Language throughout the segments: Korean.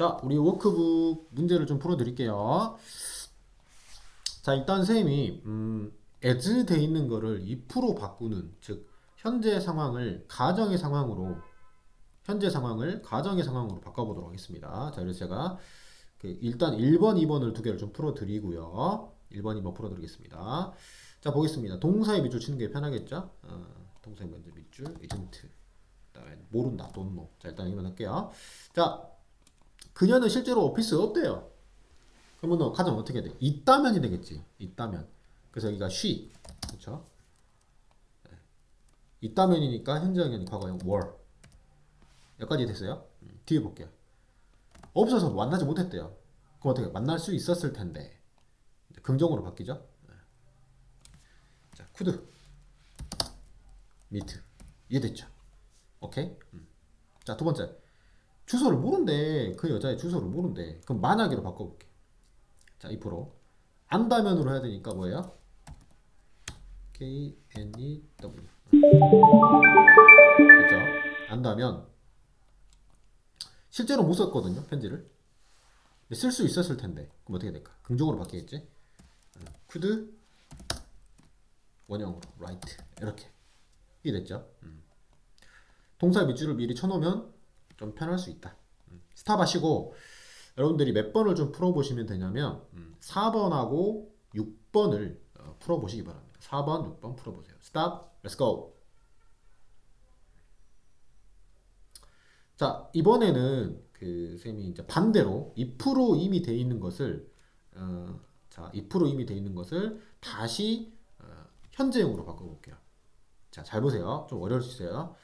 자, 우리 워크북 문제를 좀 풀어드릴게요. 자, 일단 선생님이 음, as 돼 있는 거를 if로 바꾸는 즉 현재 상황을 가정의 상황으로 현재 상황을 가정의 상황으로 바꿔보도록 하겠습니다. 자, 그래서 제가 그 일단 1번, 2번을 두 개를 좀 풀어드리고요. 1번, 2번 풀어드리겠습니다. 자, 보겠습니다. 동사의 밑줄 치는 게 편하겠죠? 어, 동사의 먼저 밑줄. 그다음에 모른다, know. 자, 일단 이번 할게요. 자, 그녀는 실제로 오피스에 없대요. 그러면 가정 어떻게 돼? 있다면이 되겠지. 있다면. 그래서 여기가 she. 그렇죠? 네. 있다면이니까 현재형이 과거형 were. 여기까지 됐어요? 음, 뒤에 볼게요. 없어서 만나지 못했대요. 그럼 어떻게 만날 수 있었을 텐데. 긍정으로 바뀌죠? 네. 자, could, meet. 이해됐죠? 오케이? 음. 자, 두 번째. 주소를 모른대. 그 여자의 주소를 모른대. 그럼 만약으로 바꿔볼게. 자, 2%. 안다면으로 해야 되니까 뭐예요? K N E W. 그죠? 안다면 실제로 못 썼거든요, 편지를. 쓸 수 있었을 텐데. 그럼 어떻게 될까? 긍정으로 바뀌겠지? could 원형으로 write 이렇게 이해됐죠? 음. 동사 밑줄을 미리 쳐놓으면 좀 편할 수 있다. 음. 스탑 하시고 여러분들이 몇 번을 좀 풀어보시면 되냐면 음, 4번하고 6번을 어, 풀어보시기 바랍니다. 4번, 6번 풀어보세요. 스탑, 렛츠 고! 자 이번에는 그 쌤이 이제 반대로 2% 이미 돼 있는 것을 어, 자2% 이미 돼 있는 것을 다시 어, 현재형으로 바꿔볼게요. 자 잘 보세요. 좀 어려울 수 있어요.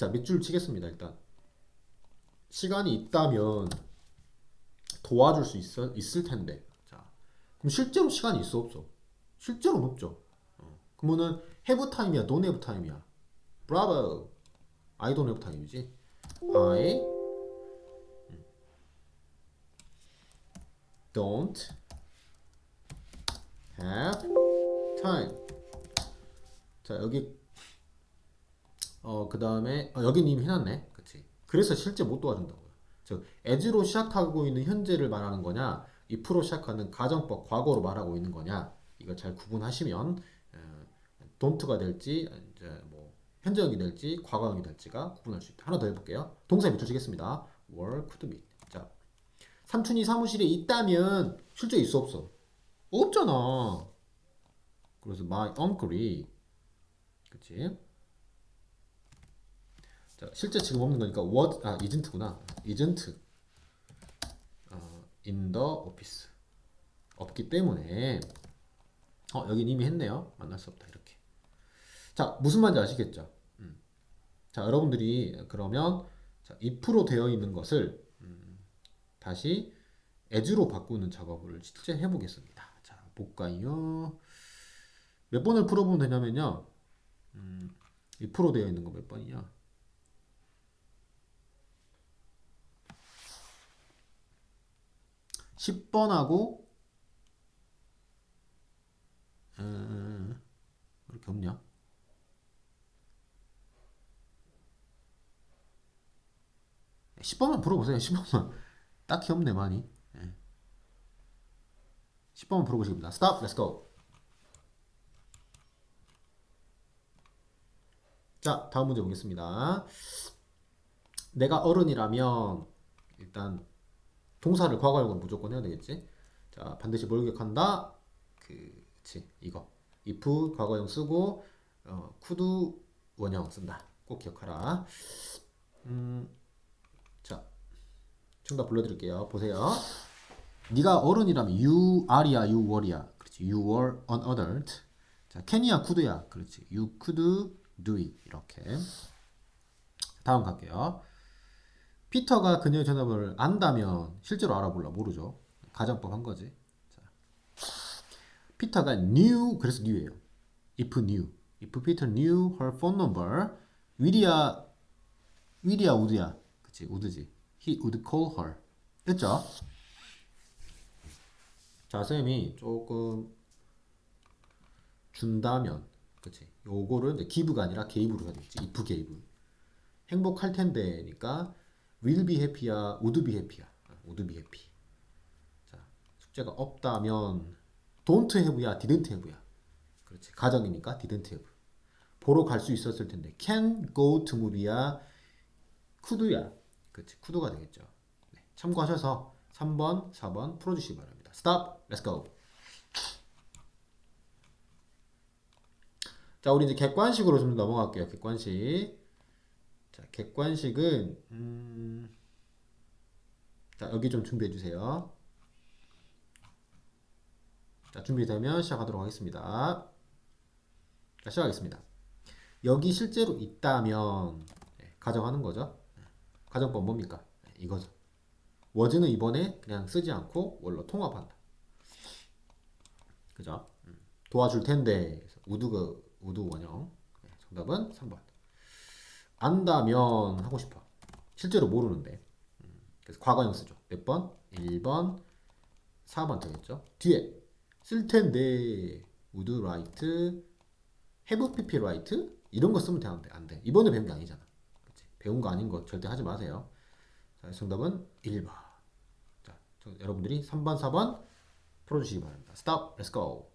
자 밑줄 치겠습니다. 일단 시간이 있다면 도와줄 수 있어, 있을 텐데. 자, 그럼 실제로 시간이 있어 없어? 실제로는 없죠. 어. 그러면은 have time이야, don't have time이야. 브라보. I don't have time이지. I 음. don't have time. 자 여기 어 그 다음에 어, 여기 이미 해놨네. 그치? 그래서 실제 못 도와준다고요. 즉 as로 시작하고 있는 현재를 말하는 거냐, if로 시작하는 가정법 과거로 말하고 있는 거냐, 이걸 잘 구분하시면 어, don't가 될지 이제 뭐 현재형이 될지 과거형이 될지가 구분할 수 있다. 하나 더 해볼게요. 동사 밑줄 치겠습니다. were, could be. 자, 삼촌이 사무실에 있다면 실제 있어 없어? 없잖아. 그래서 my uncle이 그치? 자, 실제 지금 없는 거니까 what 아 isn't구나. isn't 어, in the office 없기 때문에 어 여기 이미 했네요. 만날 수 없다 이렇게. 자 무슨 말인지 아시겠죠? 음. 자 여러분들이 그러면 자, if로 되어 있는 것을 음, 다시 as로 바꾸는 작업을 실제 해보겠습니다. 자 볼까요? 몇 번을 풀어보면 되냐면요. 음, if로 되어 있는 거 몇 번이냐? 10번하고 음, 이렇게 없냐? 네, 10번만 풀어보세요. 10번만 딱히 없네 많이. 네. 10번만 풀어보시겠습니다. 스탑, 렛츠 고. 자, 다음 문제 보겠습니다. 내가 어른이라면 일단 동사를 과거형은 무조건 해야 되겠지. 자, 반드시 뭘 기억한다? 그치 이거. if 과거형 쓰고 어, could 원형 쓴다. 꼭 기억하라. 음, 자, 정답 불러드릴게요. 보세요. 네가 어른이라면 you are야, you were야. 그렇지. You were an adult. 자, can이야, could야. 그렇지. You could do it. 이렇게. 다음 갈게요. 피터가 그녀의 전화번호를 안다면 실제로 알아볼라 모르죠. 가정법 한 거지. 자. 피터가 knew 그래서 knew예요. if knew. if Peter knew her phone number, 위리야 위리야 우드야. 그치 우드지. he would call her. 됐죠? 자, 쌤이 조금 준다면, 그치? 요거를 이제 give가 아니라 gave로 해야 되겠지. if gave. 행복할 텐데니까 will be happy야, would be happy야. would be happy. 자, 숙제가 없다면 don't have야, didn't have야. 그렇지. 가정이니까 didn't have. 보러 갈 수 있었을 텐데 can go to movie야, could야. 그렇지. could가 되겠죠. 네, 참고하셔서 3번, 4번 풀어 주시기 바랍니다. Stop. Let's go. 자, 우리 이제 객관식으로 좀 넘어갈게요. 객관식. 자, 객관식은 음... 자, 여기 좀 준비해 주세요. 자, 준비되면 시작하도록 하겠습니다. 자, 시작하겠습니다. 여기 실제로 있다면 네, 가정하는 거죠. 네, 가정법 뭡니까? 네, 이거죠. 워즈는 이번에 그냥 쓰지 않고 원로 통합한다. 그죠? 음, 도와줄 텐데 우드가 우드 원형. 네, 정답은 3번. 안다면 하고 싶어. 실제로 모르는데. 음, 그래서 과거형 쓰죠. 몇 번? 1번, 4번 되겠죠. 뒤에 쓸 텐데 would write, have pp write 이런 거 쓰면 되는데 안 돼. 이번에 배운 게 아니잖아. 그치? 배운 거 아닌 거 절대 하지 마세요. 자, 정답은 1번. 자, 저- 여러분들이 3번, 4번 풀어주시기 바랍니다. Let's go.